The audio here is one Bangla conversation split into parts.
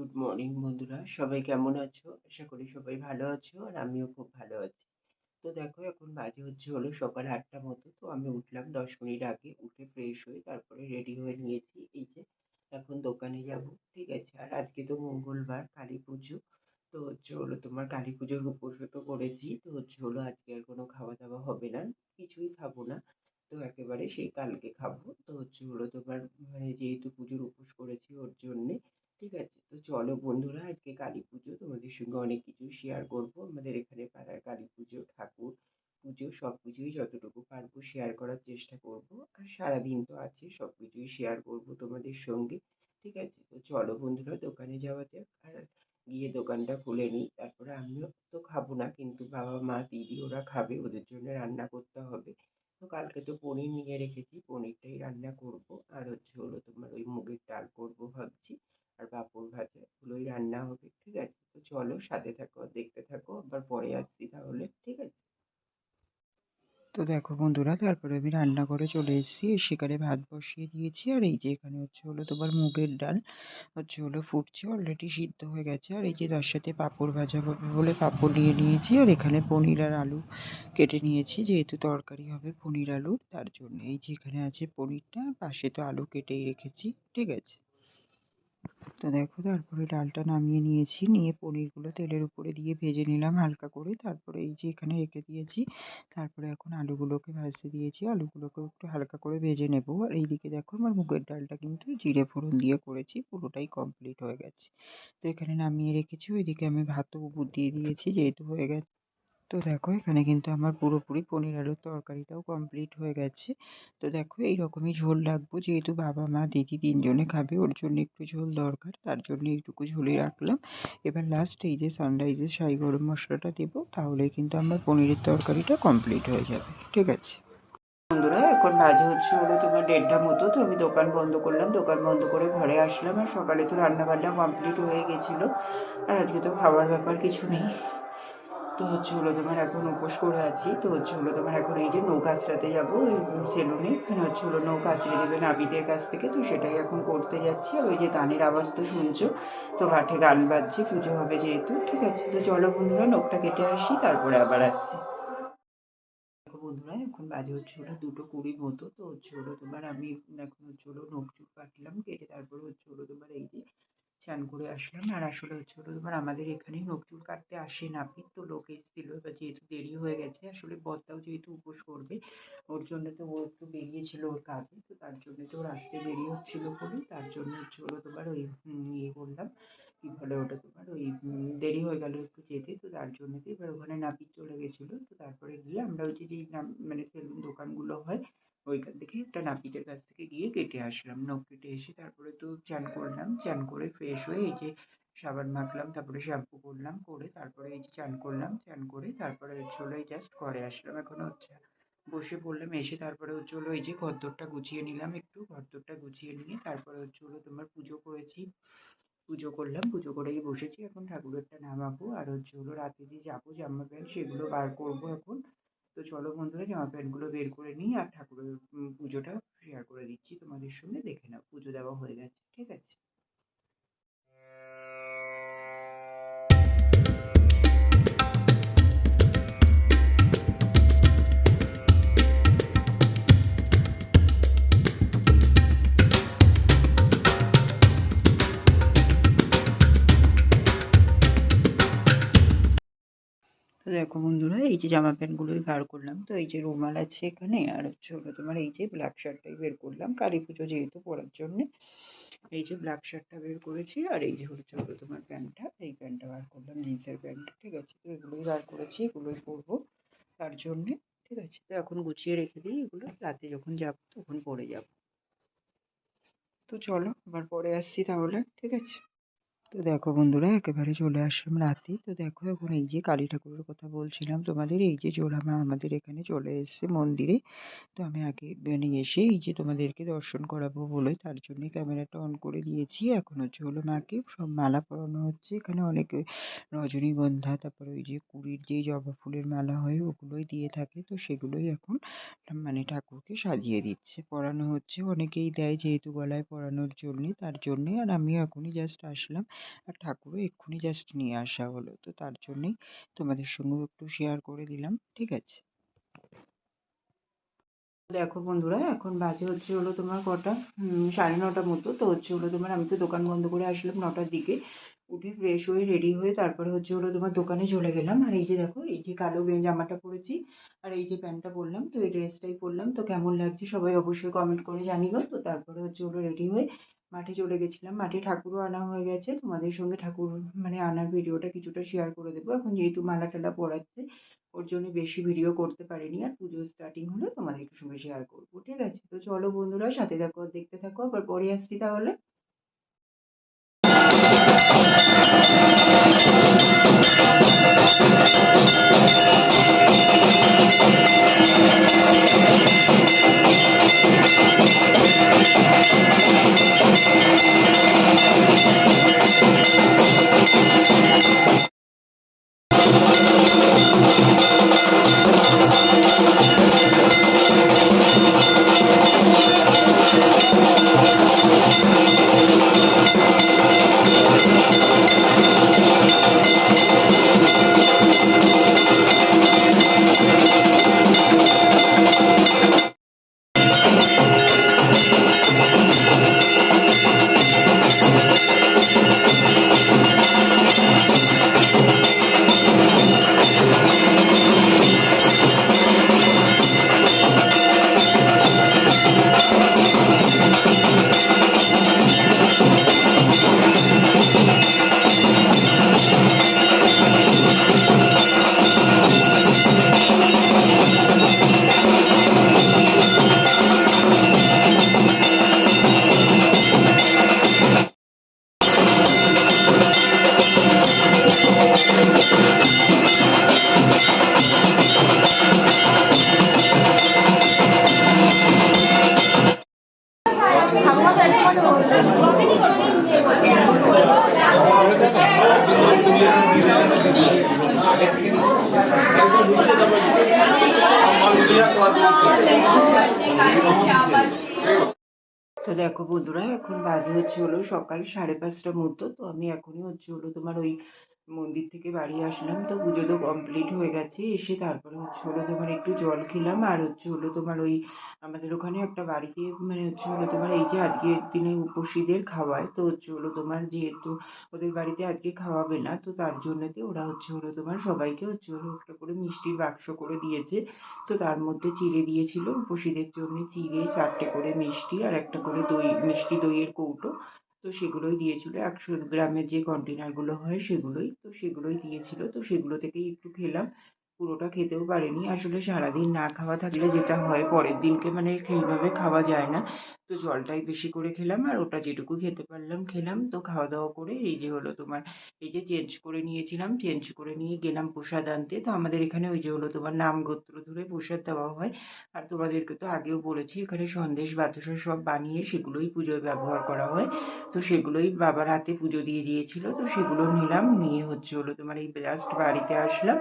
গুড মর্নিং বন্ধুরা। সবাই কেমন আছো? আশা করি সবাই ভালো আছো আর আমিও খুব ভালো আছি। তো দেখো, এখন বাজে হচ্ছে হলো সকাল আটটা মতো। তো আমি উঠলাম দশ মিনিট আগে। উঠে ফ্রেশ হয়ে তারপরে রেডি হয়ে নিয়েছি। এই যে এখন দোকানে যাব, ঠিক আছে? আর আজকে তো মঙ্গলবার, কালী পুজো। তো হচ্ছে হলো তোমার কালী পুজোর উপোসও তো করেছি। তো হচ্ছে হলো আজকে আর কোনো খাওয়া দাওয়া হবে না। কিছুই খাব না। তো একেবারে সেই কালকে খাব। তো হচ্ছে হলো তোমার মানে যেহেতু পুজোর উপোস করেছি ওর জন্যে ঠিক আছে। তো চলো বন্ধুরা, আজকে কালী পুজো, তোমাদের সঙ্গে অনেক কিছু শেয়ার করব। আমাদের এখানে পাড়ার কালী পুজো, ঠাকুর পুজো, সব কিছুই যতটুকু পারব শেয়ার করার চেষ্টা করব। আর সারাদিন তো আছে, সব কিছুই শেয়ার করব তোমাদের সঙ্গে, ঠিক আছে? তো চলো বন্ধুরা, দোকানে যাওয়া যাক। আর গিয়ে দোকানটা খুলে নিই। তারপরে আমিও তো খাব না, কিন্তু বাবা, মা, দিদি ওরা খাবে, ওদের জন্য রান্না করতে হবে। তো কালকে তো পনির নিয়ে রেখেছি, পনিরটাই রান্না করব। আর হচ্ছে হলো তোমার ওই মুগের ডাল করব ভাবছি আর পাঁপড় ভাজা এগুলোই রান্না হবে ঠিক আছে তো চলো সাথে থাকো দেখতে থাকো আবার পরে আসছি তাহলে ঠিক আছে তো দেখো বন্ধুরা, তারপরে আমি রান্না করে চলে এসেছি। সেখানে ভাত বসিয়ে দিয়েছি, আর এই যে এখানে হচ্ছে হলো তোমার মুগের ডাল, হচ্ছে হলো ফুটছে অলরেডি সিদ্ধ হয়ে গেছে। আর এই যে তার সাথে পাঁপড় ভাজা হবে বলে পাঁপড় নিয়ে নিয়েছি, আর এখানে পনির আর আলু কেটে নিয়েছি, যেহেতু তরকারি হবে পনির আলু তার জন্য। এই যে এখানে আছে পনিরটা পাশে তো আলু কেটেই রেখেছি, ঠিক আছে? তো দেখো, তারপরে ডালটা নামিয়ে নিয়েছি। নিয়ে পনিরগুলো তেলের উপরে দিয়ে ভেজে নিলাম হালকা করে। তারপরে এই যে এখানে রেখে দিয়েছি, তারপরে এখন আলুগুলোকে ভাজতে দিয়েছি। আলুগুলোকেও একটু হালকা করে ভেজে নেব। আর এইদিকে দেখো আমার মুগের ডালটা কিন্তু জিরে ফোড়ন দিয়ে করেছি, পুরোটাই কমপ্লিট হয়ে গেছে। তো এখানে নামিয়ে রেখেছি। ওইদিকে আমি ভাতও দিয়ে দিয়েছি, যেহেতু হয়ে গেছে তো দেখো এখানে কিন্তু আমার পুরোপুরি পনির আলুর তরকারিটাও কমপ্লিট হয়ে গেছে। তো দেখো এই রকমই ঝোল রাখব, যেহেতু বাবা, মা, দিদি তিনজনে খাবে, ওর জন্য একটু ঝোল দরকার, তার জন্য এইটুকু ঝোলই রাখলাম। এবার লাস্ট এই যে সানরাইজের শাহি গরম মশলাটা দেবো, তাহলে কিন্তু আমার পনিরের তরকারিটা কমপ্লিট হয়ে যাবে, ঠিক আছে? বন্ধুরা, এখন বাজে হচ্ছে হলো তোমার দেড়টা মতো, তো আমি দোকান বন্ধ করলাম, দোকান বন্ধ করে ঘরে আসলাম, আর সকালে তো রান্না বান্না কমপ্লিট হয়ে গেছিল, আর আজকে তো খাবার ব্যাপার কিছু নেই। তো হচ্ছে হলো তোমার এখন উপোস করে আছি। তো হচ্ছে হলো তোমার এখন এই যে নৌকা আঁচড়াতে যাব সেলুনে এখানে হচ্ছে হলো নৌকা আঁচড়ে দেবে নাবিদের কাছ থেকে। তো সেটাই এখন করতে যাচ্ছি। আর ওই যে গানের আওয়াজ তো শুনছো? তো মাঠে গান বাজছে, পুজো হবে যেহেতু। ঠিক আছে, তো চলো বন্ধুরা নখটা কেটে আসি, তারপরে আবার আসছি। বন্ধুরা, এখন বাজে হচ্ছে হলো দুটো কুড়ি মতো। তো হচ্ছে হলো তোমার আমি এখন হচ্ছে হলো নখ চুখ কাটলাম, কেটে তারপরে হচ্ছে হলো তোমার এই যে চান করে আসলাম। আর আসলে হচ্ছে হলো তোমার আমাদের এখানে নখ চুল কাটতে আসে নাপিত তো লোক এসেছিল, এবার যেহেতু দেরি হয়ে গেছে, আসলে বরটাও যেহেতু উপোস করবে, ওর জন্য তো ও একটু বেরিয়েছিল ওর কাজে, তো তার জন্য তো ওর আসতে দেরি হচ্ছিল বলে, তার জন্য হচ্ছে হলো তোমার ওই ইয়ে করলাম। কী বলে ওটা তোমার ওই দেরি হয়ে গেল একটু যেতে, তো তার জন্য তো এবার ওখানে নাপিত চলে গেছিল। তো তারপরে গিয়ে আমরা ওই যে যেই মানে সেলুন দোকানগুলো হয় ওইখান থেকে একটা নাপিতের কাছ থেকে গিয়ে কেটে আসলাম। নখ কেটে এসে তারপরে তো চান করলাম, চান করে ফ্রেশ হয়ে এই যে সাবান মাখলাম, তারপরে শ্যাম্পু করলাম, করে তারপরে এই যে চান করলাম, চান করে তারপরে এই জাস্ট ঘরে আসলাম। এখন হচ্ছে বসে পড়লাম, এসে তারপরে হচ্ছে হলো এই যে ঘরদোরটা গুছিয়ে নিলাম একটু। ঘরদোরটা গুছিয়ে নিয়ে তারপরে হচ্ছে হলো তোমার পুজো করেছি। পুজো করলাম, পুজো করেই বসেছি। এখন ঠাকুরেরটা নামাবো। আর হচ্ছে হলো রাতে যে যাব জামা প্যান্ট সেগুলো বার করব এখন। তো চলো বন্ধুরা, জামা প্যান্টগুলো বের করে নিই আর ঠাকুরের পুজোটা শেয়ার করে দিচ্ছি তোমাদের সঙ্গে, দেখে নাও, পুজো দেওয়া হয়ে গেছে, ঠিক আছে? যে জামা প্যান্টগুলোই বার করলাম। তো এই যে রুমাল আছে এখানে, আর হচ্ছে হলো তোমার এই যে ব্ল্যাক শার্টটাই বের করলাম। কালী পুজো যেহেতু পরার জন্যে, এই যে ব্ল্যাক শার্টটা বের করেছি, আর এই যে হচ্ছে হলো তোমার প্যান্টটা, এই প্যান্টটা বার করলাম জিন্সের প্যান্টটা ঠিক আছে? তো এগুলোই বার করেছি, এগুলোই পরবো তার জন্যে, ঠিক আছে? তো এখন গুছিয়ে রেখে দিই এগুলো, রাতে যখন যাব তখন পরে যাব। তো চলো, আবার পরে আসছি তাহলে, ঠিক আছে? তো দেখো বন্ধুরা, একেবারে চলে আসলাম রাতে। তো দেখো এখন এই যে কালী ঠাকুরের কথা বলছিলাম, তোমাদের এই যে জোড়ামা আমাদের এখানে চলে এসছে মন্দিরে। তো আমি আগে মানে এসে এই যে তোমাদেরকে দর্শন করাবো বলে, তার জন্য ক্যামেরাটা অন করে দিয়েছি। এখন হচ্ছে হলো মাকে সব মালা পরানো হচ্ছে। এখানে অনেক রজনীগন্ধা, তারপরে ওই যে কুড়ির যে জবা ফুলের মালা হয়, ওগুলোই দিয়ে থাকে। তো সেগুলোই এখন মানে ঠাকুরকে সাজিয়ে দিচ্ছে। পরানো হচ্ছে, অনেকেই দেয় যেহেতু গলায় পরানোর জন্যে, তার জন্যে। আর আমি এখনই জাস্ট আসলাম। আর ঠাকুরও এক্ষুনি জাস্ট নিয়ে আসা হলো। তো তার জন্যেই তোমাদের সঙ্গেও একটু শেয়ার করে দিলাম, ঠিক আছে? দেখো বন্ধুরা, এখন বাজে হচ্ছে হলো তোমার কটা? সাড়ে নটা মতো। তো হচ্ছে হলো তোমার আমি তো দোকান বন্ধ করে আসলাম নটার দিকে। উঠে ফ্রেশ হয়ে রেডি হয়ে তারপরে হচ্ছে হলো তোমার দোকানে চলে গেলাম। আর এই যে দেখো, এই যে কালো জামাটা পরেছি আর এই যে প্যান্টটা পরলাম, তো এই ড্রেসটাই পরলাম। তো কেমন লাগছে সবাই অবশ্যই কমেন্ট করে জানিও। তো তারপরে হচ্ছে হলো রেডি হয়ে মাঠে চলে গেছিলাম। মাঠে ঠাকুরও আনা হয়ে গেছে। তোমাদের সঙ্গে ঠাকুর মানে আনার ভিডিওটা কিছুটা শেয়ার করে দেবো। এখন যেহেতু মালা টালা পড়াচ্ছে ওর জন্য বেশি ভিডিও করতে পারিনি। আর পুজো স্টার্টিং হলে, তোমাদের সঙ্গে শেয়ার করব। ঠিক আছে? তো চলো বন্ধুরা, সাথে থাকো দেখতে থাকো। আবার পরে আসছি তাহলে। তো দেখো বন্ধুরা, এখন বাজে হচ্ছে হলো সকাল সাড়ে পাঁচটার মতো তো আমি এখনই হচ্ছে হলো তোমার ওই মন্দির থেকে বাড়ি আসলাম তো পুজো তো কমপ্লিট হয়ে গেছে। এসে তারপরে হচ্ছে হলো তোমার একটু জল খেলাম আর হচ্ছে হলো তোমার ওই আমাদের ওখানে একটা বাড়িতে মানে হচ্ছে হলো তোমার এই যে আজকের দিনে উপসীদের খাওয়ায় তো হচ্ছে হলো তোমার যেহেতু ওদের বাড়িতে আজকে খাওয়াবে না তো তার জন্যতে ওরা হচ্ছে হলো তোমার সবাইকে হচ্ছে হলো একটা করে মিষ্টির বাক্স করে দিয়েছে। তো তার মধ্যে চিড়ে দিয়েছিল। উপসীদের জন্য চিড়ে চারটে করে মিষ্টি আর একটা করে দই, মিষ্টি দইয়ের কৌটো। তো সেগুলোই দিয়েছিল। একশো গ্রামের যে কন্টেনারগুলো হয় সেগুলোই তো সেগুলোই দিয়েছিল। তো সেগুলো থেকেই একটু খেলাম। পুরোটা খেতেও পারিনি। আসলে সারাদিন না খাওয়া থাকলে যেটা হয়, পরের দিনকে মানে সেইভাবে খাওয়া যায় না। তো জলটাই বেশি করে খেলাম আর ওটা যেটুকু খেতে পারলাম খেলাম। তো খাওয়া দাওয়া করে এই যে হলো তোমার, এই যে চেঞ্জ করে নিয়েছিলাম চেঞ্জ করে নিয়ে গেলাম প্রসাদ আনতে। তো আমাদের এখানে ওই যে হলো তোমার নাম গোত্র ধরে প্রসাদ দেওয়া হয়। আর তোমাদেরকে তো আগেও বলেছি, এখানে সন্দেশ বাতাসা সব বানিয়ে সেগুলোই পুজোয় ব্যবহার করা হয়। তো সেগুলোই বাবার হাতে পুজো দিয়ে দিয়েছিল। তো সেগুলো নিলাম, নিয়ে হচ্ছে হলো তোমার এই জাস্ট বাড়িতে আসলাম।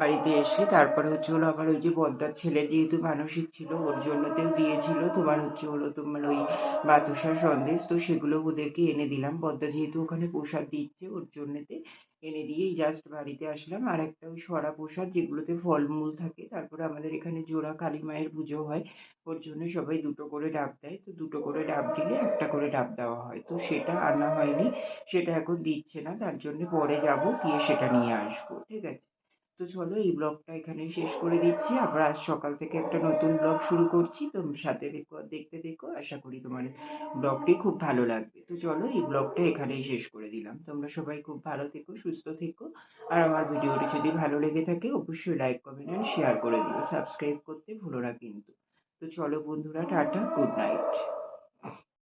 বাড়িতে এসে তারপরে হচ্ছে হলো আবার ওই যে বদ্দার ছেলে যেহেতু মানসিক ছিল, ওর জন্যতেও দিয়েছিল। তোমার হচ্ছে হলো তোমার ওই বাতাসা সন্দেশ, তো সেগুলো ওদেরকে এনে দিলাম। বদ্দা যেহেতু ওখানে প্রসাদ দিচ্ছে, ওর জন্যতে এনে দিয়েই জাস্ট বাড়িতে আসলাম। আর একটা ওই সরা প্রসাদ, যেগুলোতে ফলমূল থাকে, তারপরে আমাদের এখানে জোড়া কালী মায়ের পুজো হয়, ওর জন্য সবাই দুটো করে ডাব দেয়। তো দুটো করে ডাব দিলে একটা করে ডাব দেওয়া হয়। তো সেটা আনা হয়নি, সেটা এখন দিচ্ছে না, তার জন্য পরে যাব, গিয়ে সেটা নিয়ে আসব, ঠিক আছে? তো চলো এই ব্লগটা এখানেই শেষ করে দিচ্ছি। আবার আজ সকাল থেকে একটা নতুন ব্লগ শুরু করছি। তো সাথে দেখো দেখতে দেখো আশা করি তোমার ব্লগটি খুব ভালো লাগবে। তো চলো এই ব্লগটা এখানেই শেষ করে দিলাম। তোমরা সবাই খুব ভালো থেকো, সুস্থ থেকো। আর আমার ভিডিওটি যদি ভালো লেগে থাকে, অবশ্যই লাইক কমেন্ট অ্যান্ড শেয়ার করে দিও। সাবস্ক্রাইব করতে ভুলো না কিন্তু। তো চলো বন্ধুরা, টাটা গুড নাইট